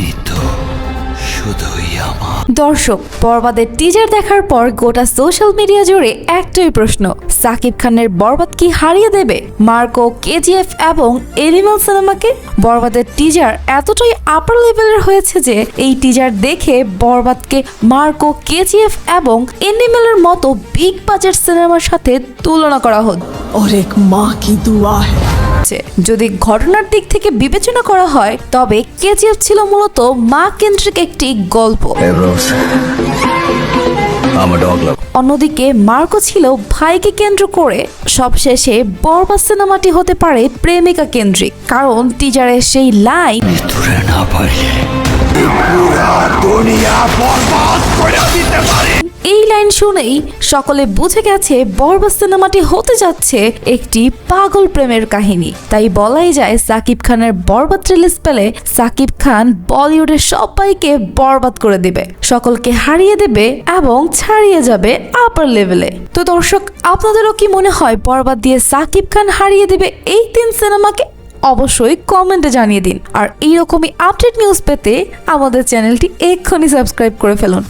তুমি তো শুধুই আমার দর্শক বরবাদের টিজার দেখার পর গোটা সোশ্যাল মিডিয়া জুড়ে একটাই প্রশ্ন সাকিব খানের বরবাদ কি হারিয়ে দেবে মার্কো কেজিএফ এবং এনিমাল সিনেমাকে বরবাদের টিজার এতটাই আপার লেভেলের হয়েছে যে এই টিজার দেখে বরবাদকে মার্কো কেজিএফ এবং এনিমেলের মতো বিগ বাজেট সিনেমার সাথে তুলনা করা হচ্ছে और एक माँ की दुआ है হচ্ছে যদি ঘটনার দিক থেকে বিবেচনা করা হয় তবে কেজিএফ ছিল মূলত মা কেন্দ্রিক একটি গল্প. অন্যদিকে মার্কো ছিল ভাইকে কেন্দ্র করে। সবশেষে বরবাদ সিনেমাটি হতে পারে প্রেমিকা কেন্দ্রিক। কারণ টিজারের সেই লাইন না লাইন শুনেই সকলে বুঝে গেছে বরবাদ সিনেমাটি হতে যাচ্ছে একটি পাগল প্রেমের কাহিনী। তাই বলাই যায় সাকিব খানের বরবাদ রিলিজ পেলে সাকিব খান বলিউডের সবাইকে বরবাদ করে দেবে, সকলকে হারিয়ে দেবে এবং ছাড়িয়ে যাবে আপার লেভেলে তো দর্শক, আপনাদেরও কি মনে হয় বরবাদ দিয়ে সাকিব খান হারিয়ে দেবে এই তিন সিনেমাকে? অবশ্যই কমেন্টে জানিয়ে দিন। আর এইরকমই আপডেট নিউজ পেতে আমাদের চ্যানেলটি এক্ষুনি সাবস্ক্রাইব করে ফেলুন।